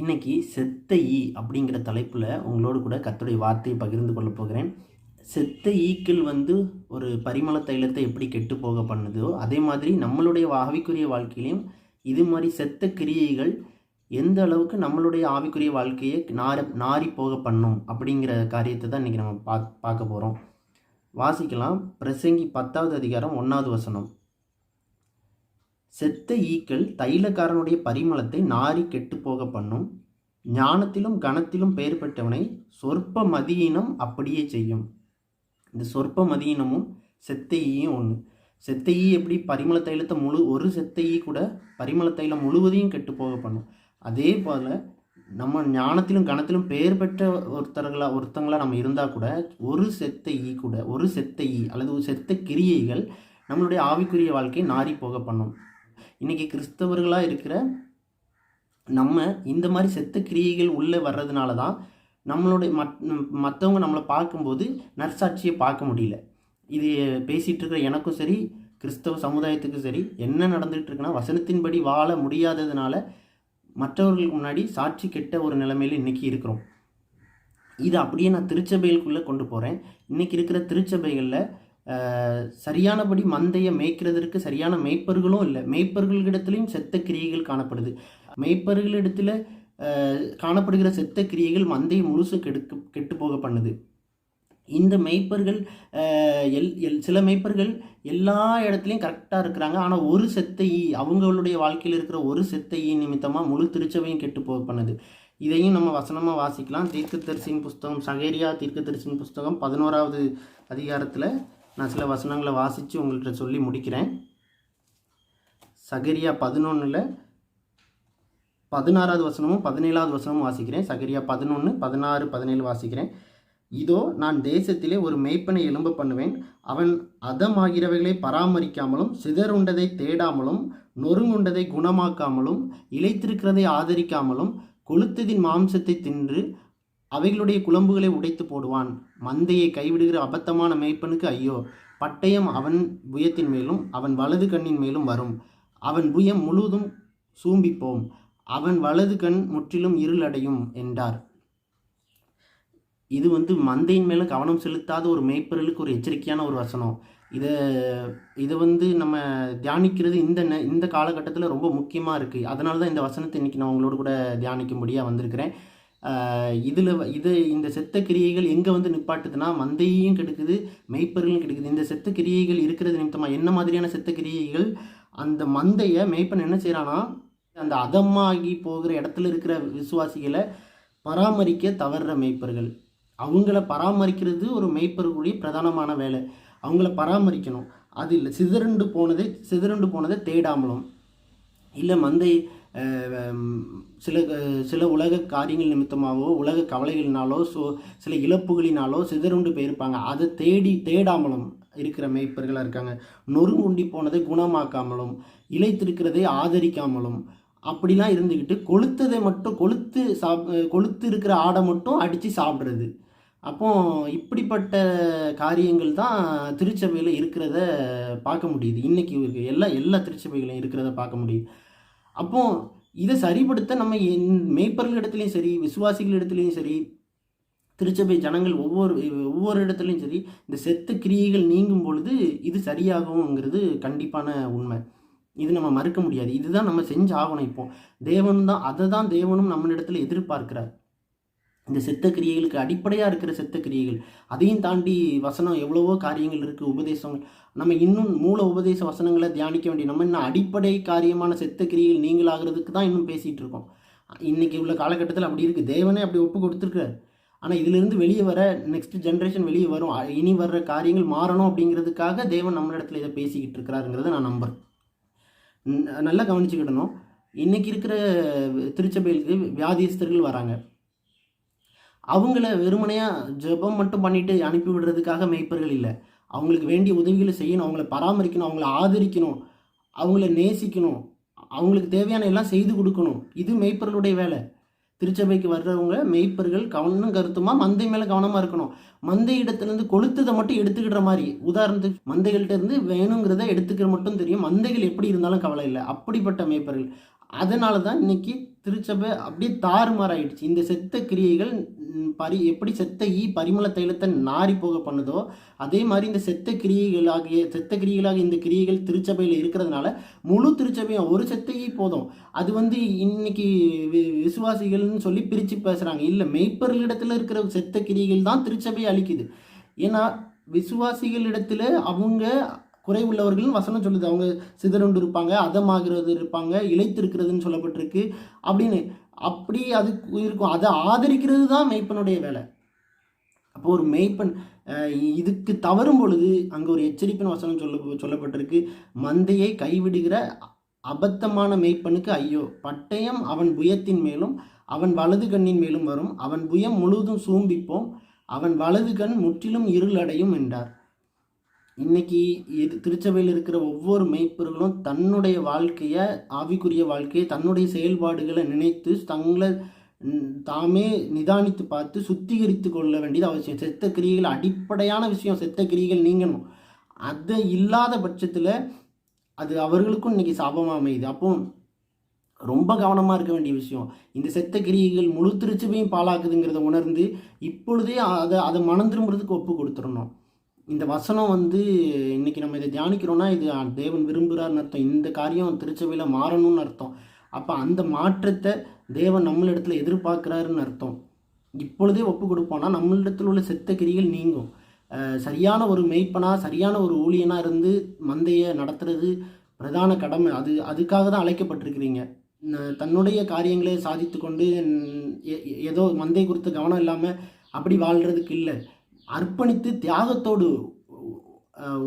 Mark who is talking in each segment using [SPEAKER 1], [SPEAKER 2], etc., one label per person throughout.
[SPEAKER 1] இன்னைக்கு செத்த ஈ அப்படிங்கிற தலைப்பில் உங்களோடு கூட கத்துடைய வார்த்தையை பகிர்ந்து கொள்ள போகிறேன். செத்த ஈக்கள் வந்து ஒரு பரிமள தைலத்தை எப்படி கெட்டு போக பண்ணுதோ அதே மாதிரி நம்மளுடைய ஆவிக்குரிய வாழ்க்கையிலையும் இது மாதிரி செத்த கிரியைகள் எந்த அளவுக்கு நம்மளுடைய ஆவிக்குரிய வாழ்க்கையை நார நாரி போக பண்ணும் அப்படிங்கிற காரியத்தை தான் இன்றைக்கி நம்ம பா பார்க்க போகிறோம் வாசிக்கலாம். பிரசங்கி பத்தாவது அதிகாரம் ஒன்றாவது வசனம். செத்த ஈக்கள் தைலக்காரனுடைய பரிமளத்தை நாரி கெட்டு போக பண்ணும். ஞானத்திலும் கணத்திலும் பெயர் பெற்றவனை சொற்ப மதியினம் அப்படியே செய்யும். இந்த சொற்ப மதியினமும் செத்த ஈயும் ஒன்று செத்த ஈ எப்படி பரிமள தைலத்தை முழு ஒரு செத்த ஈ கூட பரிமள தைலம் முழுவதையும் கெட்டு போக பண்ணும். அதே போல் நம்ம ஞானத்திலும் கணத்திலும் பெயர் பெற்ற ஒருத்தர்களா ஒருத்தங்களா நம்ம இருந்தால் கூட ஒரு செத்த ஈ கூட ஒரு செத்த ஈ அல்லது ஒரு செத்த கிரியைகள் நம்மளுடைய ஆவிக்குரிய வாழ்க்கையை நாரி போக பண்ணும். இன்றைக்கி கிறிஸ்தவர்களாக இருக்கிற நம்ம இந்த மாதிரி செத்த கிரியைகள் உள்ளே வர்றதுனால தான் நம்மளுடைய மத் மற்றவங்க நம்மளை பார்க்கும்போது நற்சாட்சியை பார்க்க முடியல. இது பேசிகிட்டு இருக்கிற எனக்கும் சரி கிறிஸ்தவ சமுதாயத்துக்கும் சரி என்ன நடந்துகிட்டு இருக்குன்னா வசனத்தின்படி வாழ முடியாததுனால மற்றவர்களுக்கு முன்னாடி சாட்சி கெட்ட ஒரு நிலைமையில் இன்றைக்கி இருக்கிறோம். இது அப்படியே நான் திருச்சபைகளுக்குள்ளே கொண்டு போகிறேன் இன்றைக்கி இருக்கிற திருச்சபைகளில் சரியானபடி மந்தையை மேய்க்கிறதற்கு சரியான மேய்ப்பர்களும் இல்லை. மேய்ப்பர்களிடத்துலையும் செத்த கிரியைகள் காணப்படுது. மேய்ப்பர்களிடத்துல காணப்படுகிற செத்த கிரியைகள் மந்தையை முழுசு கெடுக்க கெட்டு போக பண்ணுது. இந்த மெய்ப்பர்கள் எல் எல் சில மெய்ப்பர்கள் எல்லா இடத்துலையும் கரெக்டாக இருக்கிறாங்க. ஆனால் ஒரு செத்தை அவங்களுடைய வாழ்க்கையில் இருக்கிற ஒரு செத்தை நிமித்தமாக முழு திருச்சபையும் கெட்டு போக பண்ணுது. இதையும் நம்ம வசனமாக வாசிக்கலாம். தீர்க்கதரிசின் புஸ்தகம் சகேரியா தீர்க்கதரிசின் புஸ்தகம் பதினோராவது அதிகாரத்தில் நான் சில வசனங்களை வாசித்து உங்கள்கிட்ட சொல்லி முடிக்கிறேன். சகரியா பதினொன்றில் பதினாறாவது வசனமும் பதினேழாவது வசனமும் வாசிக்கிறேன். சகரியா பதினொன்று பதினாறு பதினேழு வாசிக்கிறேன். இதோ நான் தேசத்திலே ஒரு மெய்ப்பனை எலும்ப பண்ணுவேன். அவன் அதமாகிறவைகளை பராமரிக்காமலும் சிதறுண்டதை தேடாமலும் நொறுங்குண்டதை குணமாக்காமலும் இழைத்திருக்கிறதை ஆதரிக்காமலும் கொளுத்ததின் மாம்சத்தை தின்று அவைகளுடைய குழம்புகளை உடைத்து போடுவான். மந்தையை கைவிடுகிற அபத்தமான மேய்ப்பனுக்கு ஐயோ பட்டயம் அவன் புயத்தின் மேலும் அவன் வலது கண்ணின் மேலும் வரும். அவன் புயம் முழுவதும் சூம்பிப்போம். அவன் வலது கண் முற்றிலும் இருளடையும் என்றார். இது வந்து மந்தையின் மேலே கவனம் செலுத்தாத ஒரு மேய்ப்பர்களுக்கு ஒரு எச்சரிக்கையான ஒரு வசனம். இதை இதை வந்து நம்ம தியானிக்கிறது இந்த ந இந்த காலகட்டத்தில் ரொம்ப முக்கியமாக இருக்குது அதனால தான் இந்த வசனத்தை இன்றைக்கி நான் உங்களோட கூட தியானிக்கும்படியாக வந்திருக்கிறேன். இதில் இது இந்த செத்த கிரியைகள் எங்கே வந்து நிப்பாட்டுதுன்னா மந்தையும் கெடுக்குது மெய்ப்பர்களும் கெடுக்குது. இந்த செத்த கிரியைகள் இருக்கிறது நிமித்தமாக என்ன மாதிரியான செத்த கிரியைகள் அந்த மந்தையை மெய்ப்பன் என்ன செய்கிறான்னா அந்த அதமாகி போகிற இடத்துல இருக்கிற விசுவாசிகளை பராமரிக்க தவறுற மெய்ப்பர்கள். அவங்கள பராமரிக்கிறது ஒரு மெய்ப்பர்களுடைய பிரதானமான வேலை. அவங்கள பராமரிக்கணும். அது இல்லை சிதறண்டு போனதை சிதறண்டு போனதை தேடாமலும். இல்லை மந்தை சில சில உலக காரியங்கள் நிமித்தமாகவோ உலக கவலைகளினாலோ ஸோ சில இழப்புகளினாலோ சிதறுண்டு போயிருப்பாங்க. அதை தேடி தேடாமலும் இருக்கிற மேய்ப்பர்களாக இருக்காங்க. நொறுங்குண்டி போனதை குணமாக்காமலும் இழைத்திருக்கிறதை ஆதரிக்காமலும் அப்படிலாம் இருந்துக்கிட்டு கொளுத்ததை மட்டும் கொளுத்து சாப் கொளுத்து இருக்கிற ஆடை மட்டும் அடித்து சாப்பிட்றது. அப்போ இப்படிப்பட்ட காரியங்கள் தான் திருச்சபையில் இருக்கிறத பார்க்க முடியுது. இன்றைக்கி எல்லா எல்லா திருச்சபைகளையும் இருக்கிறத பார்க்க முடியுது. அப்போ இதை சரிப்படுத்த நம்ம என் மேய்ப்பர்கள் இடத்துலையும் சரி விசுவாசிகள் இடத்துலையும் சரி திருச்சபை ஜனங்கள் ஒவ்வொரு ஒவ்வொரு இடத்துலையும் சரி இந்த செத்த கிரியைகள் நீங்கும் பொழுது இது சரியாகுங்கிறது கண்டிப்பான உண்மை. இது நம்ம மறுக்க முடியாது. இதுதான் நம்ம செஞ்சு ஆகணும் இப்போ. தேவனும் தான் அதை தான் தேவனும் நம்மளிடத்துல எதிர்பார்க்கிறார். இந்த செத்த கிரியைகளுக்கு அடிப்படையாக இருக்கிற சித்த கிரியைகள் அதையும் தாண்டி வசனம் எவ்வளவோ காரியங்கள் இருக்குது உபதேசங்கள். நம்ம இன்னும் மூல உபதேச வசனங்களை தியானிக்க வேண்டிய நம்ம இன்னும் அடிப்படை காரியமான செத்த கிரியைகள் நீங்களாகிறதுக்கு தான் இன்னும் பேசிகிட்டு இருக்கோம். இன்றைக்கி உள்ள காலகட்டத்தில் அப்படி இருக்குது தேவனே அப்படி ஒப்பு கொடுத்துருக்காரு ஆனால் இதிலிருந்து வெளியே வர நெக்ஸ்ட் ஜென்ரேஷன் வெளியே வரும். இனி வர்ற காரியங்கள் மாறணும் அப்படிங்கிறதுக்காக தேவன் நம்மளிடத்துல இதை பேசிக்கிட்டு இருக்கிறாருங்கிறத நான் நம்புறேன். நல்லா கவனிச்சுக்கிடணும். இன்றைக்கி இருக்கிற திருச்சபைகளுக்கு வியாதியஸ்தர்கள் வராங்க. அவங்கள வெறுமனையாக ஜெபம் மட்டும் பண்ணிட்டு அனுப்பி விடுறதுக்காக மெய்ப்பர்கள் இல்லை. அவங்களுக்கு வேண்டிய உதவிகளை செய்யணும். அவங்கள பராமரிக்கணும். அவங்கள ஆதரிக்கணும். அவங்கள நேசிக்கணும். அவங்களுக்கு தேவையான எல்லாம் செய்து கொடுக்கணும். இது மெய்ப்பர்களுடைய வேலை. திருச்சபைக்கு வர்றவங்க மெய்ப்பர்கள் கவனம் கருத்துமா மந்தை மேலே கவனமாக இருக்கணும். மந்தை இடத்துலேருந்து கொளுத்ததை மட்டும் எடுத்துக்கிற மாதிரி. உதாரணத்துக்கு மந்தைகள்கிட்ட இருந்து வேணுங்கிறத எடுத்துக்கிற மட்டும் தெரியும். மந்தைகள் எப்படி இருந்தாலும் கவலை இல்லை. அப்படிப்பட்ட மெய்ப்பர்கள். அதனால தான் இன்னைக்கு திருச்சபை அப்படியே தாறுமாறாயிடுச்சு. இந்த செத்த கிரியைகள் பரி எப்படி செத்த ஈ பரிமள தைலத்தை நாரி போக பண்ணுதோ அதே மாதிரி இந்த செத்த கிரியைகளாகிய செத்த கிரியைகளாக இந்த கிரியைகள் திருச்சபையில் இருக்கிறதுனால முழு திருச்சபையும் ஒரு செத்த ஈ போதும். அது வந்து இன்னைக்கு வி- விசுவாசிகள்னு சொல்லி பிரித்து பேசுகிறாங்க இல்லை மெய்ப்பொருளிடத்தில் இருக்கிற செத்த கிரியைகள் தான் திருச்சபையை அழிக்குது. ஏன்னா விசுவாசிகளிடத்தில் அவங்க குறைவுள்ளவர்கள் வசனம் சொல்லுது. அவங்க சிதறுண்டு இருப்பாங்க அதமாகிறது இருப்பாங்க இழைத்திருக்கிறதுன்னு சொல்லப்பட்டிருக்கு. அப்படின்னு அப்படி அது இருக்கும். அதை ஆதரிக்கிறது தான் மெய்ப்பனுடைய வேலை. அப்போ ஒரு மெய்ப்பன் இதுக்கு தவறும் பொழுது அங்கே ஒரு எச்சரிப்பின் வசனம் சொல்ல சொல்லப்பட்டிருக்கு. மந்தையை கைவிடுகிற அபத்தமான மெய்ப்பனுக்கு ஐயோ. பட்டயம் அவன் புயத்தின் மேலும் அவன் வலது கண்ணின் மேலும் வரும். அவன் புயம் முழுவதும் சூம்பிப்போம். அவன் வலது கண் முற்றிலும் இருளடையும் என்றார். இன்னைக்கு இது திருச்சபையில் இருக்கிற ஒவ்வொரு மெய்ப்பர்களும் தன்னுடைய வாழ்க்கையை ஆவிக்குரிய வாழ்க்கையை தன்னுடைய செயல்பாடுகளை நினைத்து தங்களை தாமே நிதானித்து பார்த்து சுத்திகரித்து கொள்ள வேண்டியது அவசியம். செத்த கிரியைகள் அடிப்படையான விஷயம். செத்த கிரியைகள் நீங்கணும். அது இல்லாத பட்சத்தில் அது அவர்களுக்கும் இன்னைக்கு சாபமாக அமையுது. அப்போ ரொம்ப கவனமாக இருக்க வேண்டிய விஷயம். இந்த செத்த கிரியைகள் முழு திருச்சபையும் பாழாக்குதுங்கிறத உணர்ந்து இப்பொழுதே அதை அதை மனம் திரும்புறதுக்கு ஒப்பு கொடுத்துடணும். இந்த வசனம் வந்து இன்னைக்கு நம்ம இதை தியானிக்கிறோன்னா இது தேவன் விரும்புகிறார்னு அர்த்தம். இந்த காரியம் திருச்சபையில் மாறணும்னு அர்த்தம். அப்போ அந்த மாற்றத்தை தேவன் நம்மளிடத்துல எதிர்பார்க்குறாருன்னு அர்த்தம். இப்பொழுதே ஒப்பு கொடுப்போம்னா நம்மளிடத்தில் உள்ள செத்த கிரிகள் நீங்கும். சரியான ஒரு மெய்ப்பனாக சரியான ஒரு ஊழியனாக இருந்து மந்தையை நடத்துறது பிரதான கடமை. அது அதுக்காக தான் அழைக்கப்பட்டிருக்கிறீங்க. தன்னுடைய காரியங்களை சாதித்து கொண்டு ஏதோ மந்தை குறித்த கவனம் இல்லாமல் அப்படி வாழ்கிறதுக்கு இல்லை. அர்ப்பணித்து தியாகத்தோடு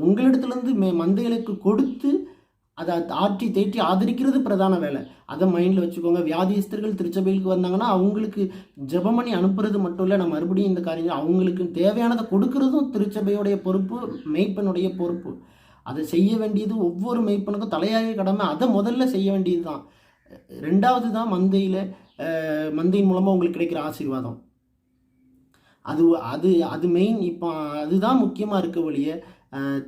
[SPEAKER 1] உங்களிடத்துலேருந்து மே மந்தைகளுக்கு கொடுத்து அதை ஆற்றி தேற்றி ஆதரிக்கிறது பிரதான வேலை. அதை மைண்டில் வச்சுக்கோங்க. வியாதிஸ்தர்கள் திருச்சபைகளுக்கு வந்தாங்கன்னா அவங்களுக்கு ஜெபம் பண்ணி அனுப்புறது மட்டும் இல்லை. நான் மறுபடியும் இந்த காரியம் அவங்களுக்கு தேவையானதை கொடுக்கறதும் திருச்சபையுடைய பொறுப்பு மெய்ப்பனுடைய பொறுப்பு. அதை செய்ய வேண்டியது ஒவ்வொரு மெய்ப்பனுக்கும் தலையாய கடமை. அதை முதல்ல செய்ய வேண்டியது தான் ரெண்டாவது தான் மந்தையில் மந்தையின் மூலமாக உங்களுக்கு கிடைக்கிற ஆசீர்வாதம். அது அது அது மெயின் இப்போ அதுதான் முக்கியமாக இருக்க ஒழிய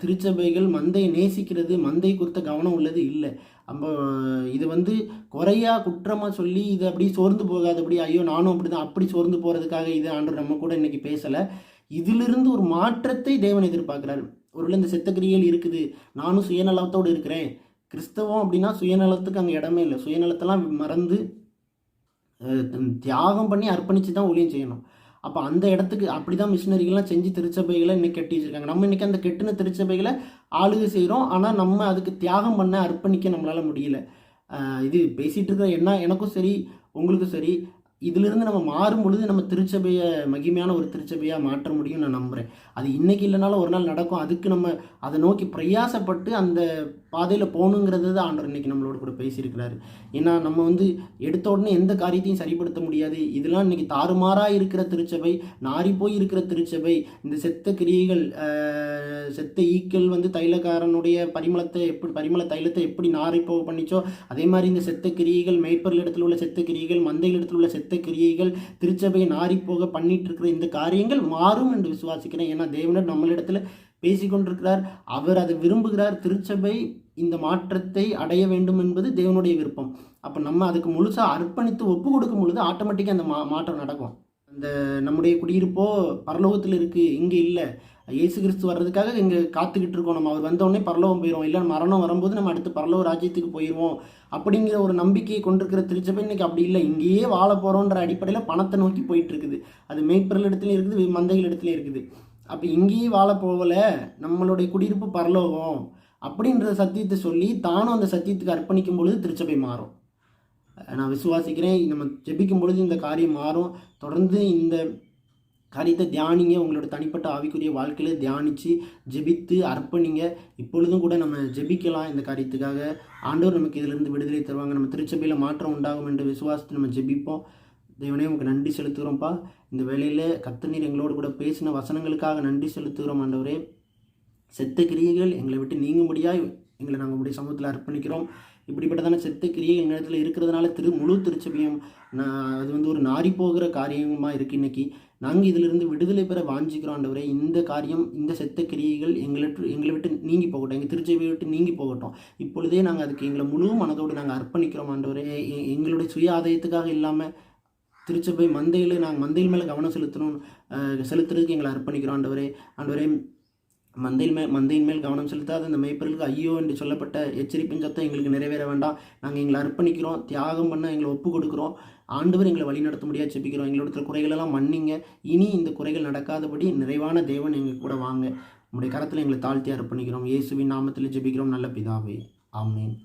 [SPEAKER 1] திருச்சபைகள் மந்தையை நேசிக்கிறது மந்தை குறித்த கவனம் உள்ளது இல்லை. நம்ம இது வந்து குறையா குற்றமாக சொல்லி இது அப்படி சோர்ந்து போகாதபடி ஐயோ நானும் அப்படி தான் அப்படி சோர்ந்து போகிறதுக்காக இது ஆண்டு நம்ம கூட இன்னைக்கு பேசலை. இதிலிருந்து ஒரு மாற்றத்தை தேவன் எதிர்பார்க்குறாரு. ஒருவேளை இந்த செத்தக்கிரிகள் இருக்குது நானும் சுயநலத்தோடு இருக்கிறேன். கிறிஸ்தவம் அப்படின்னா சுயநலத்துக்கு அங்கே இடமே இல்லை. சுயநலத்தெல்லாம் மறந்து தியாகம் பண்ணி அர்ப்பணித்து தான் ஊழியம் செய்யணும். அப்போ அந்த இடத்துக்கு அப்படி தான் மிஷினரிகள்லாம் செஞ்சு திருச்சபைகளை இன்னைக்கு கட்டி வச்சிருக்காங்க நம்ம இன்னைக்கு அந்த கெட்டின திருச்சபைகளை ஆளுகை செய்கிறோம் ஆனால் நம்ம அதுக்கு தியாகம் பண்ண அர்ப்பணிக்க நம்மளால் முடியல. இது பேசிகிட்டு இருக்கிற என்ன எனக்கும் சரி உங்களுக்கும் சரி. இதிலிருந்து நம்ம மாறும் பொழுது நம்ம திருச்சபையை மகிமையான ஒரு திருச்சபையாக மாற்ற முடியும் நான் நம்புகிறேன் அது இன்னைக்கு இல்லைனாலும் ஒரு நாள் நடக்கும். அதுக்கு நம்ம அதை நோக்கி பிரயாசப்பட்டு அந்த பாதையில் போகணுங்கிறது தான் ஆண்டவர் இன்றைக்கி நம்மளோட கூட பேசியிருக்கிறாரு. ஏன்னா நம்ம வந்து எடுத்த உடனே எந்த காரியத்தையும் சரிப்படுத்த முடியாது. இதெல்லாம் இன்னைக்கு தாறுமாறாக இருக்கிற திருச்சபை நாரி போய் இருக்கிற திருச்சபை இந்த செத்த கிரியைகள் செத்த ஈக்கள் வந்து தைலக்காரனுடைய பரிமளத்தை எப்படி பரிமள தைலத்தை எப்படி நாரி போக பண்ணிச்சோ அதே மாதிரி இந்த செத்த கிரியைகள் மேய்ப்பர்கள் இடத்துல உள்ள செத்த கிரியைகள் மந்தைகள் இடத்துல உள்ள செத்த கிரியைகள் திருச்சபையை நாரிப்போக பண்ணிட்டு இருக்கிற இந்த காரியங்கள் மாறும் என்று விசுவாசிக்கிறேன். ஏன்னா தேவனர் நம்மளிடத்துல பேசிக்கொண்டிருக்கிறார். அவர் அதை விரும்புகிறார். திருச்சபை இந்த மாற்றத்தை அடைய வேண்டும் என்பது தேவனுடைய விருப்பம். அப்போ நம்ம அதுக்கு முழுசாக அர்ப்பணித்து ஒப்பு கொடுக்கும் பொழுது ஆட்டோமேட்டிக்காக அந்த மா மாற்றம் நடக்கும். அந்த நம்முடைய குடியிருப்போ பரலோகத்தில் இருக்குது இங்கே இல்லை. இயேசு கிறிஸ்து வர்றதுக்காக இங்கே காத்துக்கிட்டு இருக்கோம் நம்ம. அவர் வந்தோடனே பரலோகம் போயிடும் இல்லை மரணம் வரும்போது நம்ம அடுத்து பரலோக ராஜ்யத்துக்கு போயிடுவோம் அப்படிங்கிற ஒரு நம்பிக்கையை கொண்டிருக்கிற திருச்சபை இன்னைக்கு அப்படி இல்லை. இங்கேயே வாழ போகிறோன்ற அடிப்படையில் பணத்தை நோக்கி போயிட்டு இருக்குது அது மேய்ப்பர்கள் இடத்துலையும் இருக்குது மந்தைகள் இடத்துலையும் இருக்குது. அப்போ இங்கேயே வாழ போகல நம்மளுடைய குடியிருப்பு பரலோகம் அப்படின்ற சத்தியத்தை சொல்லி தானும் அந்த சத்தியத்துக்கு அர்ப்பணிக்கும் பொழுது திருச்சபை மாறும். நான் விசுவாசிக்கிறேன். நம்ம ஜெபிக்கும் பொழுது இந்த காரியம் மாறும். தொடர்ந்து இந்த காரியத்தை தியானிங்க. உங்களோட தனிப்பட்ட ஆவிக்குரிய வாழ்க்கையில் தியானித்து ஜெபித்து அர்ப்பணிங்க. இப்பொழுதும் கூட நம்ம ஜெபிக்கலாம் இந்த காரியத்துக்காக. ஆண்டவர் நமக்கு இதிலிருந்து விடுதலை தருவாங்க. நம்ம திருச்சபையில் மாற்றம் உண்டாகும் என்று விசுவாசத்தை நம்ம ஜெபிப்போம். தேவனே உங்களுக்கு நன்றி செலுத்துகிறோம்ப்பா. இந்த வேலையில் கத்தநீர் எங்களோடு கூட பேசின வசனங்களுக்காக நன்றி செலுத்துகிறோம் ஆண்டவரே. செத்த கிரியைகள் எங்களை விட்டு நீங்கும்படியாக எங்களை நாங்கள் உங்களுடைய சமூகத்தில் அர்ப்பணிக்கிறோம். இப்படிப்பட்டதான செத்த கிரியை நேரத்தில் இருக்கிறதுனால திரு முழு திருச்சபையும் நான் அது வந்து ஒரு நாரி போகிற காரியமாக இருக்குது இன்னைக்கு. நாங்கள் இதிலிருந்து விடுதலை பெற வாஞ்சிக்கிறோம் ஆண்டவரே. இந்த காரியம் இந்த செத்த கிரியைகள் எங்களை எங்களை விட்டு நீங்கி போகட்டும். எங்கள் திருச்சபையை விட்டு நீங்கி போகட்டும். இப்பொழுதே நாங்கள் அதுக்கு எங்களை முழு மனதோடு நாங்கள் அர்ப்பணிக்கிறோம் ஆண்டவரே. எங்களுடைய சுய ஆதாயத்துக்காக இல்லாமல் திருச்சபை மந்தையில் நாங்கள் மந்தையில் மேலே கவனம் செலுத்தணும் செலுத்துறதுக்கு எங்களை அர்ப்பணிக்கிறோம் ஆண்டவரே. ஆண்டவரே மந்தையின் மேல் மந்தையின் மேல் கவனம் செலுத்தாத. அந்த மெய்ப்பர்களுக்கு ஐயோ என்று சொல்லப்பட்ட எச்சரிப்பின் சத்தம் எங்களுக்கு நிறைவேற வேண்டாம். நாங்கள் எங்களை அர்ப்பணிக்கிறோம் தியாகம் பண்ண எங்களை ஒப்பு கொடுக்குறோம். ஆண்டவர் எங்களை வழி நடத்த முடியாது செபிக்கிறோம் எங்களோட குறைகளெல்லாம் மன்னிங்க. இனி இந்த குறைகள் நடக்காதபடி நிறைவான தேவன் எங்கள் கூட வாங்க. உங்களுடைய கரத்தில் எங்களை தாழ்த்தி அர்ப்பணிக்கிறோம். இயேசுவின் நாமத்தில் ஜெபிக்கிறோம். நல்ல பிதாவே. ஆமென்.